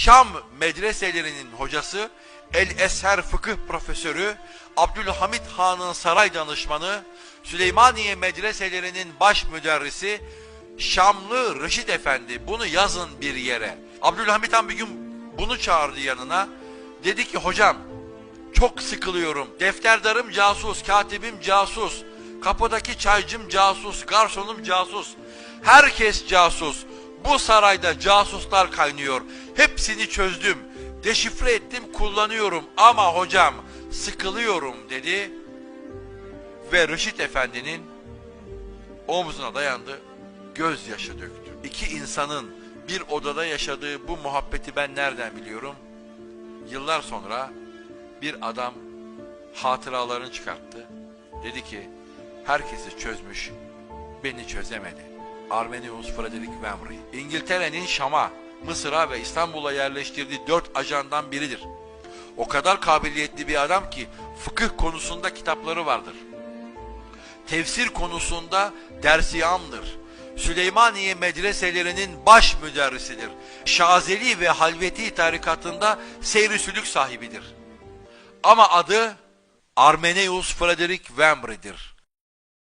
Şam medreselerinin hocası, El Esher fıkıh profesörü, Abdülhamit Han'ın saray danışmanı, Süleymaniye medreselerinin baş müderrisi, Şamlı Reşit Efendi bunu yazın bir yere. Abdülhamit Han bir gün bunu çağırdı yanına. Dedi ki hocam çok sıkılıyorum. Defterdarım casus, katibim casus. Kapıdaki çaycım casus, garsonum casus. Herkes casus. Bu sarayda casuslar kaynıyor. Hepsini çözdüm. Deşifre ettim, kullanıyorum ama hocam sıkılıyorum dedi. Ve Reşit Efendi'nin omzuna dayandı, gözyaşı döktü. İki insanın bir odada yaşadığı bu muhabbeti ben nereden biliyorum? Yıllar sonra bir adam hatıralarını çıkarttı. Dedi ki herkesi çözmüş, beni çözemedi. Armenius Frederick Wemry. İngiltere'nin Şam'a, Mısır'a ve İstanbul'a yerleştirdiği dört ajandan biridir. O kadar kabiliyetli bir adam ki fıkıh konusunda kitapları vardır. Tefsir konusunda dersiyamdır. Süleymaniye medreselerinin baş müderrisidir. Şazeli ve Halveti tarikatında seyri sülük sahibidir. Ama adı Armeneus Frederick Wemry'dir.